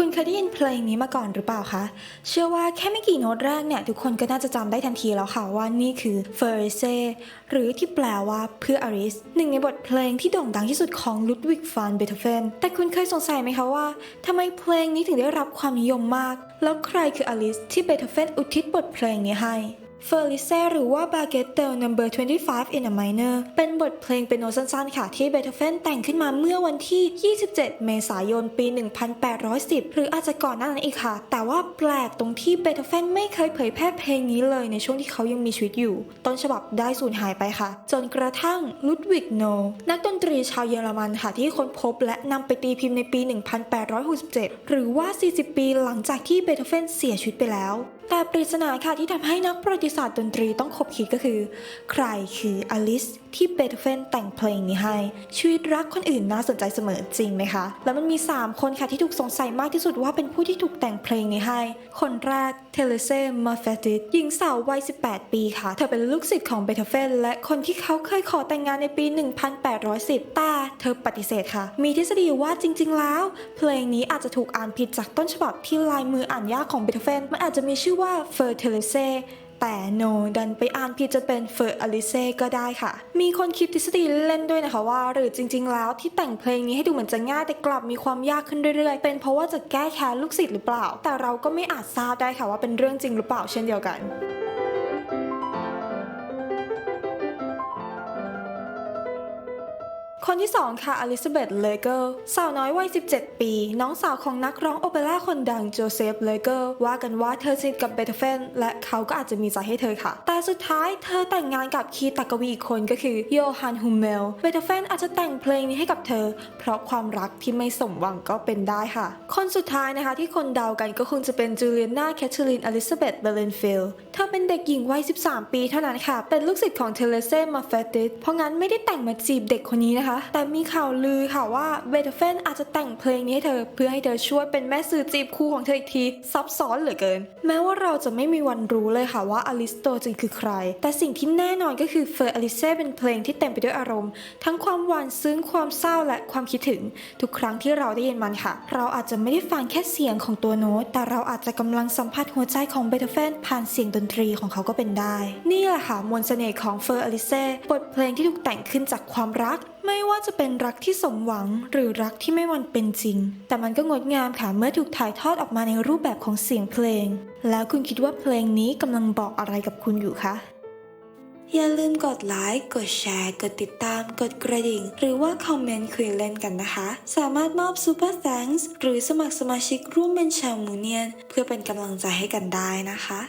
คุณเคยได้ยินเพลงนี้มาก่อนหรือเปล่าคะ เชื่อว่าแค่ไม่กี่โน้ตแรกเนี่ย ทุกคนก็น่าจะจำได้ทันทีแล้วค่ะว่านี่คือ f e r s e หรือที่แปลว่าเพื่ออริส หนึ่งในบทเพลงที่โด่งดังที่สุดของลุดวิกฟานเบโธเฟน แต่คุณเคยสงสัยไหมคะว่าทำไมเพลงนี้ถึงได้รับความนิยมมาก แล้วใครคืออลิสที่เบโธเฟนอุทิศบทเพลงนี้ให้ เฟอร์ลิเซหรือว่า Baguette Number 25 in a Minor เป็นบทเพลงเป็นโนสั้นๆ ค่ะ ที่เบโธเฟนแต่งขึ้นมาเมื่อวันที่ 27 เมษายน ปี 1810 หรืออาจจะก่อนหน้านั้นอีกค่ะ แต่ว่าแปลกตรงที่เบโธเฟนไม่เคยเผยแพร่เพลงนี้เลยในช่วงที่เขายังมีชีวิตอยู่ ต้นฉบับได้สูญหายไปค่ะ จนกระทั่งลุดวิกโน นักดนตรีชาวเยอรมันค่ะที่ค้นพบและนำไปตีพิมพ์ในปี 1867 หรือว่า 40 ปีหลังจากที่เบโธเฟนเสียชีวิตไปแล้ว แต่ปริศนาค่ะที่ทำให้นักประวัติศาสตร์ดนตรีต้องคบคิดก็คือ ใครคืออลิสที่เบโธเฟนแต่งเพลงนี้ให้ ชีวิตรักคนอื่นน่าสนใจเสมอจริงไหมคะ แล้วมันมี 3 คนค่ะที่ถูกสงสัยมากที่สุดว่าเป็นผู้ที่ถูกแต่งเพลงนี้ให้ คนแรกเทเลเซมาเฟติสหญิงสาววัย 18 ปีค่ะ เธอเป็นลูกศิษย์ของเบโธเฟนและคนที่เขาเคยขอแต่งงานในปี 1810 แต่เธอปฏิเสธค่ะ มีทฤษฎีว่าจริง ๆ แล้ว เพลงนี้อาจจะถูกอ่านผิดจากต้นฉบับที่ลายมืออ่านยากของเบโธเฟนมันอาจจะมีชื่อว่าเฟอร์เทเลเซแต่โนดันไปอ่านผิดจนเป็นเฟอร์อลิเซ่ก็ได้ค่ะ มีคนคิดทฤษฎีเล่นด้วยนะคะว่า หรือจริง ๆ แล้วที่แต่งเพลงนี้ให้ดูเหมือนจะง่ายแต่กลับมีความยากขึ้นเรื่อยๆ เป็นเพราะว่าจะแก้แค้นลูกศิษย์หรือเปล่า แต่เราก็ไม่อาจทราบได้ค่ะว่าเป็นเรื่องจริงหรือเปล่าเช่นเดียวกัน คนที่ 2 ค่ะอลิซาเบธเลเกอร์สาวน้อยวัย 17 ปี น้องสาวของนักร้องโอเปร่าคนดังโจเซฟเลเกอร์ว่ากันว่าเธอสนิทกับเบโธเฟนและเขาก็อาจจะมีใจให้เธอค่ะ แต่สุดท้ายเธอแต่งงานกับคีตากวีอีกคนก็คือโยฮันฮูเมลเบโธเฟนอาจจะแต่งเพลงนี้ให้กับเธอ เพราะความรักที่ไม่สมหวังก็เป็นได้ค่ะ คนสุดท้ายนะคะที่คนเดากันก็คงจะเป็นจูเลียนาแคทเธอรีนอลิซาเบธเบเลนฟิลเธอเป็นเด็กหญิงวัย 13 ปีเท่านั้นค่ะ เป็นลูกศิษย์ของเทเลเซ่มาเฟติสเพราะงั้นไม่ได้แต่งมาจีบเด็กคนนี้นะคะแต่มีข่าวลือค่ะว่าเบโธเฟนอาจจะแต่งเพลงนี้ให้เธอ เพื่อให้เธอช่วยเป็นแม่สื่อจีบคู่ของเธออีกทีซับซ้อนเหลือเกิน แม้ว่าเราจะไม่มีวันรู้เลยค่ะว่าอลิสโตจริงคือใคร แต่สิ่งที่แน่นอนก็คือเฟอร์อลิเซ่เป็นเพลงที่เต็มไปด้วยอารมณ์ ทั้งความหวานซึ้งความเศร้าและความคิดถึง ทุกครั้งที่เราได้ยินมันค่ะ เราอาจจะไม่ได้ฟังแค่เสียงของตัวโน้ตแต่เราอาจจะกำลังสัมผัสหัวใจของเบโธเฟนผ่านเสียงดนตรีของเขาก็เป็นได้ นี่แหละค่ะมวลเสน่ห์ของเฟอร์อลิเซ่บทเพลงที่ถูกแต่งขึ้นจากความรัก ไม่ว่าจะเป็นรักที่สมหวังหรือรักที่ไม่วันเป็นจริง แต่มันก็งดงามค่ะเมื่อถูกถ่ายทอดออกมาในรูปแบบของเสียงเพลง แล้วคุณคิดว่าเพลงนี้กำลังบอกอะไรกับคุณอยู่คะอย่าลืมกดไลค์ กดแชร์ กดติดตาม กดกระดิ่ง หรือว่าคอมเมนต์คุยเล่นกันนะคะ สามารถมอบ Super Thanks หรือสมัครสมาชิกร่วมเป็นชาวมูเนียน เพื่อเป็นกำลังใจให้กันได้นะคะ